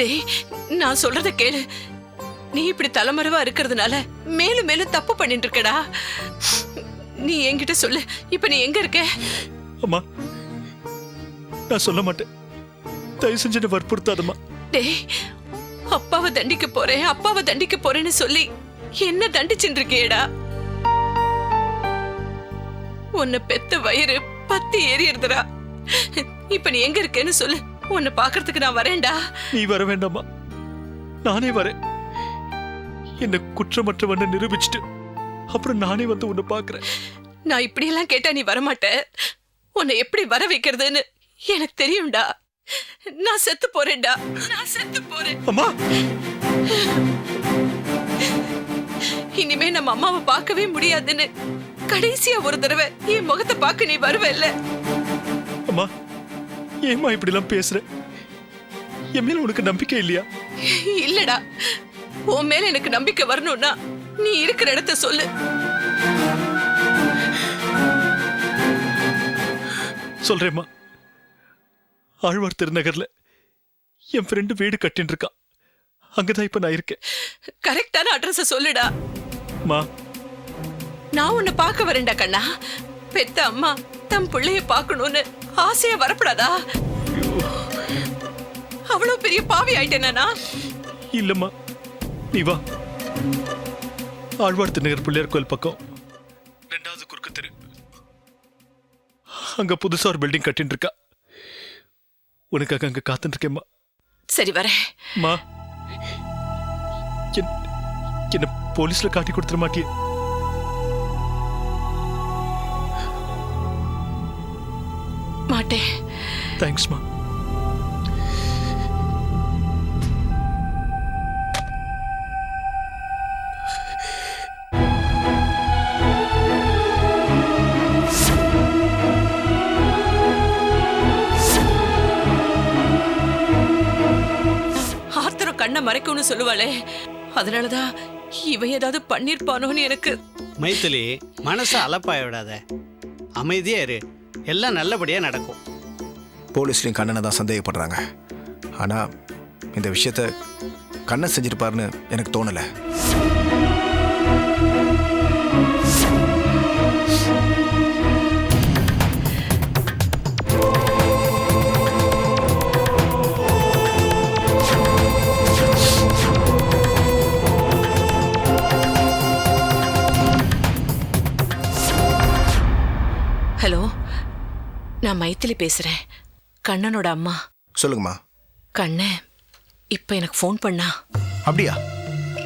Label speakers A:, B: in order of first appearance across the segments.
A: டேய் நான் சொல்றத கேளு. நீ இப்படி தலைமறைவா இருக்கிறதுனால மேலும் மேலும் தப்பு பண்ணிட்டு இருக்கடா நீ என்கிட்ட சொல்லு இப்ப நீ எங்க இருக்க?
B: அம்மா நான் சொல்ல மாட்டேன். தயவு செஞ்சு என்னை வற்புறுத்தாதம்மா.
A: டேய் அப்பாவை தண்டிக்க போறேன் அப்பாவை தண்டிக்க போறேன்னு சொல்லி என்ன தண்டிச்சுட்டு இருக்கியேடா உன்னை பெத்த வயிறு பத்தி ஏறிடுதுடா. இப்ப நீ எங்க இருக்கேன்னு சொல்லு. உன்னை பாக்குறதுக்கு நான் வரேன்டா.
B: நீ வர வேண்டாம்மா. நானே வரேன். என்ன குற்றமற்றவன்னு நிரூபிச்சுட்டு அப்புறம் நானே வந்து உன்னை பார்க்கறேன்.
A: நான் இப்படியெல்லாம் கேட்டா நீ வரமாட்ட. உன்னை எப்படி வர வைக்கிறதுன்னு எனக்கு தெரியும்டா. நான் செத்து போறேன்டா. நான் செத்து போறேன்.
B: அம்மா!
A: இனிமே நம்ம அம்மாவை பார்க்கவே முடியாதுன்னு கடைசியா ஒரு தடவை என் முகத்தை பார்க்க நீ வருவல்ல.
B: அம்மா! ஏம்மா இப்படிலாம் பேசுற? என் மேல உனக்கு நம்பிக்கை இல்லையா?
A: இல்லடா. உன் மேல எனக்கு நம்பிக்கை வரணும்னா நீ இருக்கிற இடத்த சொல்லு.
B: சொல்றேம்மா. ஆழ்வார் திருநகர்ல என் ஃப்ரெண்டு வீடு கட்டின்னு இருக்கான் அங்கதான் இப்ப நான் இருக்கேன்.
A: கரெக்டான அட்ரஸ சொல்லுடா.
B: மா.
A: நான் உன்னை பார்க்க வரேன்டா கண்ணா. பெத்த அம்மா. தம் பிள்ளைய பார்க்கணும்னு ஆசையா வரப்படாதா? அவ்வளவு பெரிய பாவி ஆயிட்டேனா
B: இல்லம்மா. நீ வா. ஆழ்வார் திருநகர் பிள்ளையார் கோயில் பக்கம். ரெண்டாவது குறுக்கு தெரு. அங்க புதுசா ஒரு பில்டிங் கட்டின்னு இருக்கா உனக்காக அங்க காத்துட்டு இருக்கேம்மா
A: சரி வரேன்.
B: மா. என்- என்ன போலீஸ்ல காட்டி கொடுத்துட மாட்டியே.
A: மாட்டேன்.
B: தேங்க்ஸ்மா
A: ஆத்திரம் கண்ணை மறைக்கும்னு சொல்லுவாளே. அதனாலதான் இவன் ஏதாவது பண்ணிருப்பானோன்னு எனக்கு.
C: மைத்திலி மனசை அலப்பாய விடாத. அமைதியா இரு. எல்லாம் நல்லபடியாக நடக்கும்.
D: போலீஸ்லையும் கண்ணனை தான் சந்தேகப்படுறாங்க. ஆனால் இந்த விஷயத்த கண்ணன் செஞ்சிருப்பாருன்னு எனக்கு தோணலை.
A: நான் மைத்திலி பேசுறேன். கண்ணனோட அம்மா.
D: சொல்லுங்கம்மா.
A: கண்ணன் இப்ப எனக்கு ஃபோன் பண்ணா.
D: அப்படியா?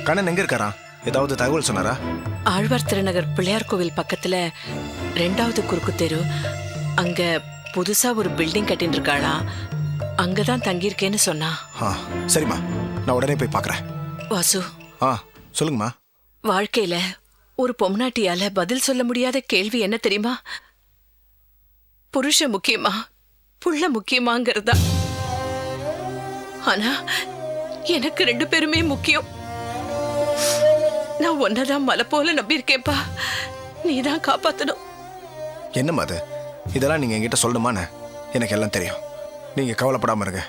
D: கண்ணன் எங்கே இருக்காராம் ஏதாவது தகவல் சொன்னாரா?
A: ஆழ்வார் திருநகர் பிள்ளையார் கோவில் பக்கத்துல ரெண்டாவது குறுக்கு தெரு. அங்க புதுசா ஒரு பில்டிங் கட்டின்னு இருக்காளா அங்கதான் தங்கியிருக்கேன்னு சொன்னா.
D: ஆ சரிம்மா. நான் உடனே போய் பார்க்குறேன்
A: வாசு.
D: ஆ சொல்லுங்கம்மா.
A: வாழ்க்கையில ஒரு பொம்னாட்டியால பதில் சொல்ல முடியாத கேள்வி என்ன தெரியுமா? புருஷ முக்கியமா? புள்ள முக்கியமாங்கிறதா? ஆனா எனக்கு ரெண்டு பேருமே முக்கியம். நான் ஒன்னதான் மலை போல நம்பியிருக்கேன்ப்பா. நீதான் காப்பாத்தணும்.
D: என்னம்மா அது? இதெல்லாம் நீங்கள் என்கிட்ட சொல்லணுமான்னு எனக்கு எல்லாம் தெரியும். நீங்கள் கவலைப்படாமல் இருங்க.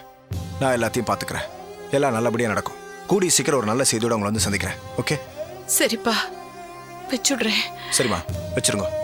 D: நான் எல்லாத்தையும் பார்த்துக்கிறேன் எல்லாம் நல்லபடியாக நடக்கும். கூடி சீக்கிரம் ஒரு நல்ல செய்தியோட உங்களை வந்து சந்திக்கிறேன். ஓகே?
A: சரிப்பா. வச்சுடுறேன்.
D: சரிம்மா. வச்சிருங்க.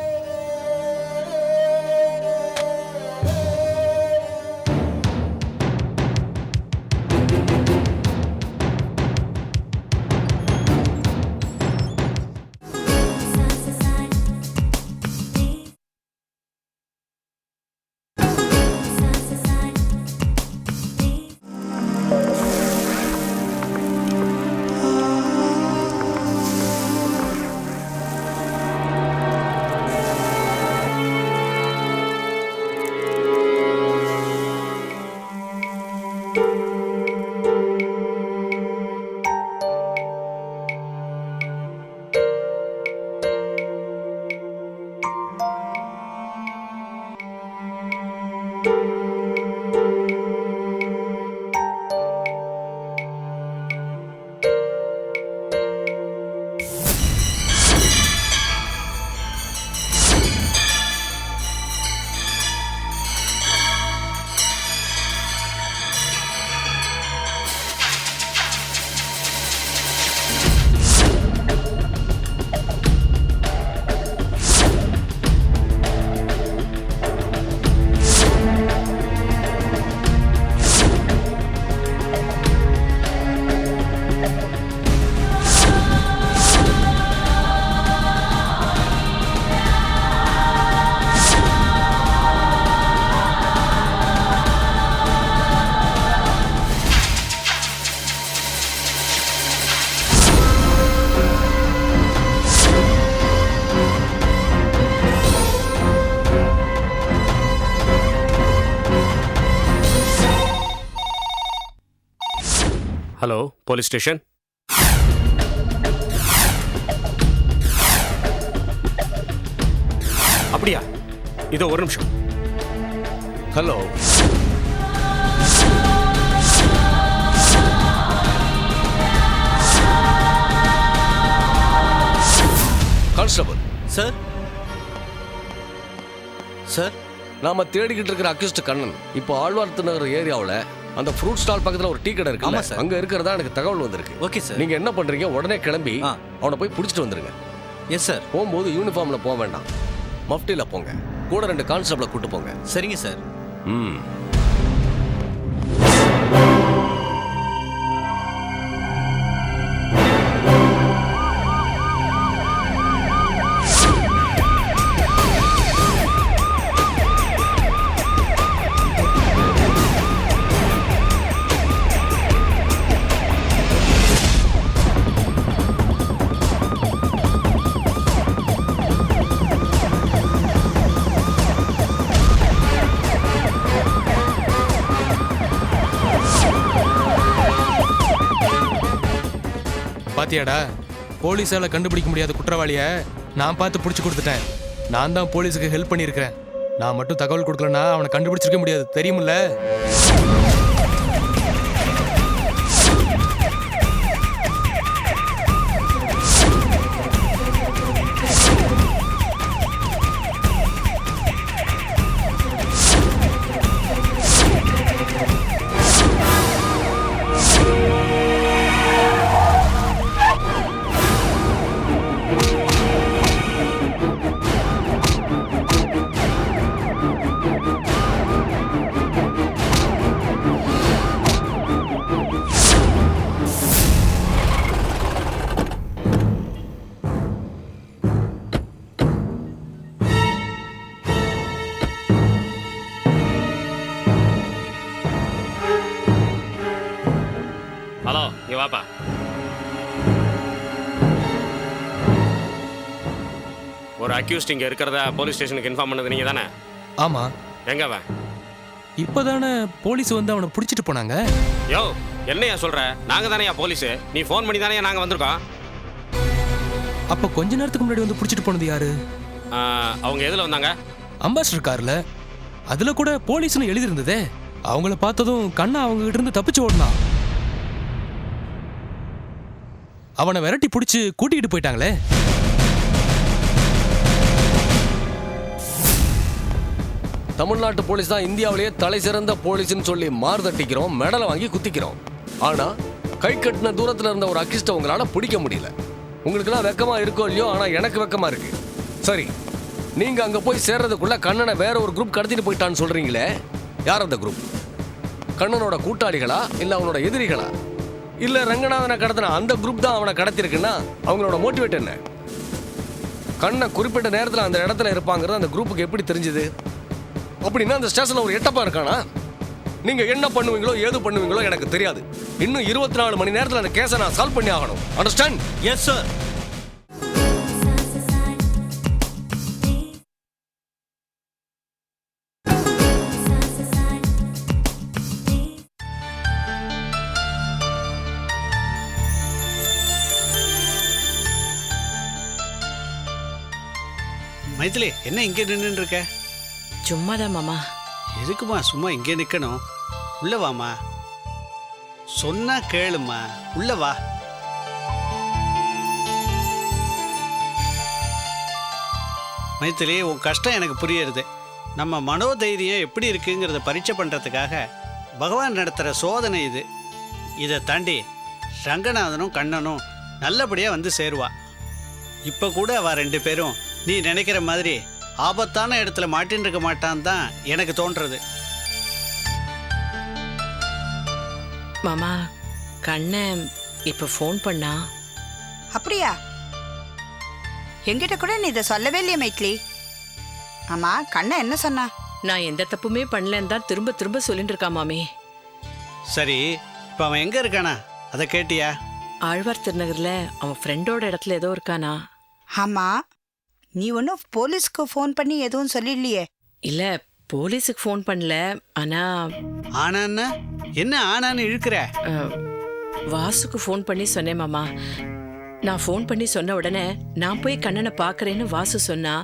E: thank you hello police station. அப்படியா? இதோ ஒரு நிமிஷம். ஹலோ.
F: கான்ஸ்டபிள்.
C: சார். சார்
F: நாம தேடிக்கிட்டு இருக்கிற அக்யூஸ்ட் கண்ணன் இப்போ ஆழ்வார்த்து நகர் ஏரியாவில் அந்த ஃப்ரூட் ஸ்டால் பக்கத்தில் ஒரு டீ கடை இருக்கு
C: ஆமா, சார்.
F: அங்க இருக்கிறதா எனக்கு தகவல் வந்திருக்கு.
C: Okay sir.
F: நீங்க என்ன பண்றீங்க? உடனே கிளம்பி. அவனை போய் பிடிச்சிட்டு வந்துருங்க.
C: Yes sir.
F: போகும்போது யூனிஃபார்ம்ல போக வேண்டாம். மஃப்டில போங்க. கூட ரெண்டு கான்ஸ்டபிளை கூட்டு போங்க.
C: சரிங்க சார்.
F: ம்.
G: பாத்தியாடா? போலீஸால கண்டுபிடிக்க முடியாத குற்றவாளிய நான் பார்த்து பிடிச்சி கொடுத்துட்டேன். நான் தான் போலீஸுக்கு ஹெல்ப் பண்ணியிருக்கிறேன். நான் மட்டும் தகவல் கொடுக்கலன்னா அவனை கண்டுபிடிச்சிருக்க முடியாது. தெரியுமில்ல?
E: வாப்பா ஒரு அக்யூஸ்ட் இங்க இருக்கிறதா போலீஸ் ஸ்டேஷனுக்கு இன்ஃபார்ம் பண்ணது நீங்க தானே?
G: ஆமா.
E: எங்க அவன்?
G: இப்பதானே போலீஸ் வந்து அவனை பிடிச்சிட்டு போனாங்க?
E: யோ என்னையா சொல்ற? நாங்க தானேயா போலீஸ் நீ ஃபோன் பண்ணி தானே நாங்க வந்திருக்கோம்?
G: அப்ப கொஞ்ச நேரத்துக்கு முன்னாடி வந்து பிடிச்சிட்டு போனது யாரு?
E: ஆ, அவங்க எதுல வந்தாங்க?
G: அம்பாசிடர் கார்ல. அதுல கூட போலீஸ்னு எழுதியிருந்ததே. அவங்கள பார்த்ததும் கண்ணா அவங்க கிட்ட இருந்து தப்பிச்சு ஓடினான் அவனை விரட்டி பிடிச்சி கூட்டிகிட்டு போயிட்டாங்களே.
F: தமிழ்நாட்டு போலீஸ் தான் இந்தியாவிலேயே தலை சிறந்த போலீஸ்னு சொல்லி மார்தட்டிக்கிறோம் மெடலை வாங்கி குத்திக்கிறோம். ஆனால் கை கட்டின தூரத்தில் இருந்த ஒரு அக்கிஸ்ட உங்களால் பிடிக்க முடியல. உங்களுக்குலாம் வெக்கமாக இருக்கோ இல்லையோ ஆனால் எனக்கு வெக்கமாக இருக்கு. சரி நீங்கள் அங்கே போய் சேர்றதுக்குள்ள கண்ணனை வேற ஒரு குரூப் கடத்திட்டு போயிட்டான்னு சொல்றீங்களே? யார் அந்த குரூப் கண்ணனோட கூட்டாளிகளா இல்லை அவனோட எதிரிகளா? இல்ல ரங்கநாதனை கடத்தின அந்த குரூப் தான் அவனை கடத்திருக்குன்னா அவங்களோட மோட்டிவேட் என்ன? கண்ணை குறிப்பிட்ட நேரத்தில் அந்த இடத்துல இருப்பாங்கிறது அந்த குரூப்புக்கு எப்படி தெரிஞ்சுது? அப்படின்னா அந்த ஸ்டேஷன்ல ஒரு எட்டப்பா இருக்கானா? நீங்க என்ன பண்ணுவீங்களோ ஏது பண்ணுவீங்களோ எனக்கு தெரியாது. இன்னும் இருபத்தி நாலு மணி நேரத்தில் அந்த கேஸை நான் சால்வ் பண்ணி ஆகணும். அண்டர்ஸ்டாண்ட்
C: எஸ் சார் மைதிலி என்ன இங்கே நின்றுட்டு இருக்க
A: சும்மாதான் மாமா.
C: எதுக்குமா சும்மா இங்கே நிற்கணும் உள்ள வாம்மா சொன்னா கேளும்மா உள்ள வா. மைத்திலி உன் கஷ்டம் எனக்கு புரியுறது. நம்ம மனோதைரியம் எப்படி இருக்குங்கிறத பரீட்சை பண்ணுறதுக்காக பகவான் நடத்துகிற சோதனை இது. இதை தாண்டி ரங்கநாதனும் கண்ணனும் நல்லபடியாக வந்து சேருவா. இப்போ கூட அவ ரெண்டு பேரும் நீ நினைக்கிற மாதிரி ஆபத்தான இடத்துல மாட்டின்னு இருக்க மாட்டான்னு தான் எனக்கு தோன்றது.
A: மாமா கண்ணன் இப்ப ஃபோன் பண்ணா?
H: அப்படியா? என்கிட்ட கூட நீ இதை சொல்லவே இல்லையே மைத்லி. ஆமா கண்ணா என்ன சொன்னா?
A: நான் எந்த தப்புமே பண்ணலன்னு தான் திரும்ப திரும்ப சொல்லிட்டு இருக்கா மாமி.
C: சரி இப்போ அவன் எங்கே இருக்கானா? அதை கேட்டியா?
A: ஆழ்வார் திருநகர்ல அவன் ஃப்ரெண்டோட இடத்துல ஏதோ இருக்கானா?
H: ஆமா. நீ ஒன்றும் போலீஸ்க்கு ஃபோன் பண்ணி எதுவும் சொல்லிடலையே.
A: இல்ல போலீஸுக்கு ஃபோன் பண்ணல ஆனா
C: ஆனான்னா என்ன? ஆனான்னு இழுக்கிற?
A: அஹ், வாசுக்கு ஃபோன் பண்ணி சொன்னேன் மாமா. நான் ஃபோன் பண்ணி சொன்ன உடனே நான் போய் கண்ணனை பார்க்கறேன்னு வாசு சொன்னா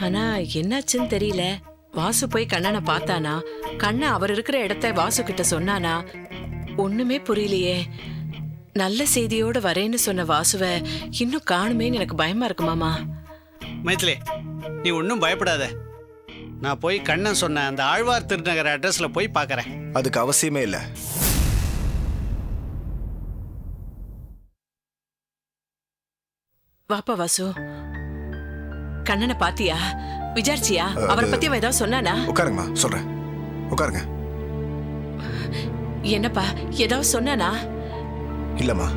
A: ஆனா என்னாச்சுன்னு தெரியல. வாசு போய் கண்ணனை பார்த்தானா? கண்ணன் அவர் இருக்கிற இடத்த வாசு கிட்ட சொன்னானா? ஒண்ணுமே புரியலையே. நல்ல செய்தியோட வரேன்னு சொன்ன வாசுவை இன்னும் காணுமேன்னு எனக்கு பயமா இருக்கு மாமா.
C: மைத்திலி நீ ஒன்றும் பயப்படாத. நான் போய் கண்ணன் சொன்ன அந்த ஆழ்வார் திருநகர் அட்ரஸில் போய் பார்க்குறேன்
D: அதுக்கு அவசியமே இல்லை.
A: வாப்பா வாசு. கண்ணனை பாத்தியா? விசாரிச்சியா? அவரை பத்தி அவன் ஏதாவது சொன்னானா?
D: உட்காருங்கம்மா சொல்கிறேன் உட்காருங்க.
A: என்னப்பா ஏதாவது சொன்னானா?
D: இல்லைம்மா.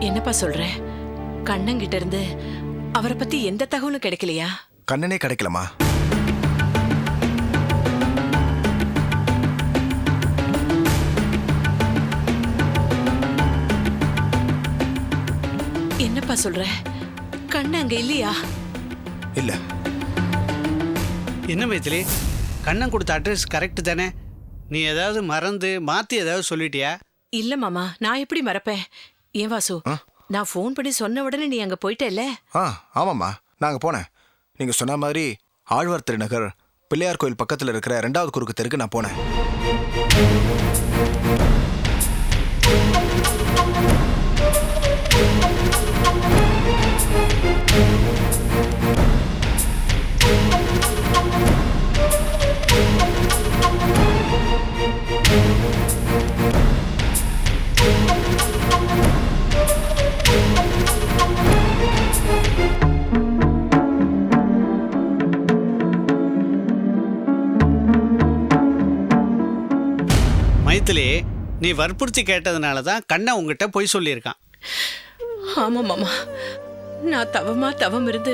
A: என்னப்பா சொல்ற? கண்ணங்கிட்ட இருந்து அவரை பத்தி எந்த தகவலும் கிடைக்கலையா?
D: கண்ணனே கிடைக்கலம்மா.
A: என்னப்பா சொல்ற? கண்ணன் அங்க இல்லையா?
D: இல்லை.
C: என்ன மைத்திலி? கண்ணன் கொடுத்த அட்ரஸ் கரெக்டு தானே? நீ ஏதாவது மறந்து மாற்றி ஏதாவது சொல்லிட்டியா?
A: இல்ல மாமா நான் எப்படி மறப்பேன்? ஏன் வாசு? நான் ஃபோன் பண்ணி சொன்ன உடனே நீ அங்க போயிட்டல்ல?
D: ஆ ஆமாம்மா. நாங்கள் போனேன். நீங்கள் சொன்ன மாதிரி ஆழ்வார் திருநகர் பிள்ளையார் கோயில் பக்கத்தில் இருக்கிற ரெண்டாவது குறுக்கு தெருக்கு நான் போனேன்.
C: நீ வற்புறுத்தி கேட்டதுனால தான் கண்ணன் உங்ககிட்ட பொய் சொல்லியிருக்கான்.
A: ஆமா மாமா. நான் தவமா தவம் இருந்து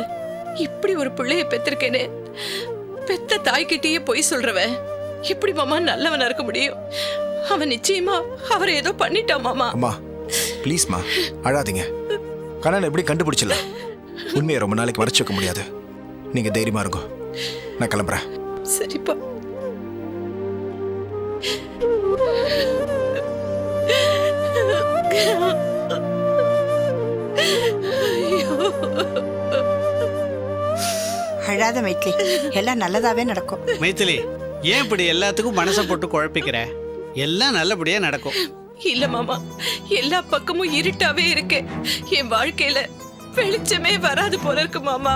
A: இப்படி ஒரு பிள்ளைய பெத்திருக்கேனே. பெத்த தாய்கிட்டயே பொய் சொல்றவன். எப்படி மாமா நல்லவனா இருக்க முடியும்? அவன் நிச்சயமா அவரை ஏதோ பண்ணிட்டான் மாமா.
D: அம்மா ப்ளீஸ்மா அழாதீங்க. கண்ணனை எப்படி கண்டுபிடிச்சிடலாம் உண்மையை ரொம்ப நாளைக்கு மறைச்சு வைக்க முடியாது. நீங்கள் தைரியமாக இருங்கோ. நான் கிளம்புறேன்.
A: சரிப்பா
H: அழாத மைத்லி எல்லாம் நல்லதாவே நடக்கும்.
C: மைத்திலி ஏன் இப்படி எல்லாத்துக்கும் மனசை போட்டு குழப்பிக்கிற? எல்லாம் நல்லபடியாக நடக்கும்.
A: இல்ல மாமா எல்லா பக்கமும் இருட்டாவே இருக்கு. என் வாழ்க்கையில வெளிச்சமே வராது போல இருக்கு மாமா.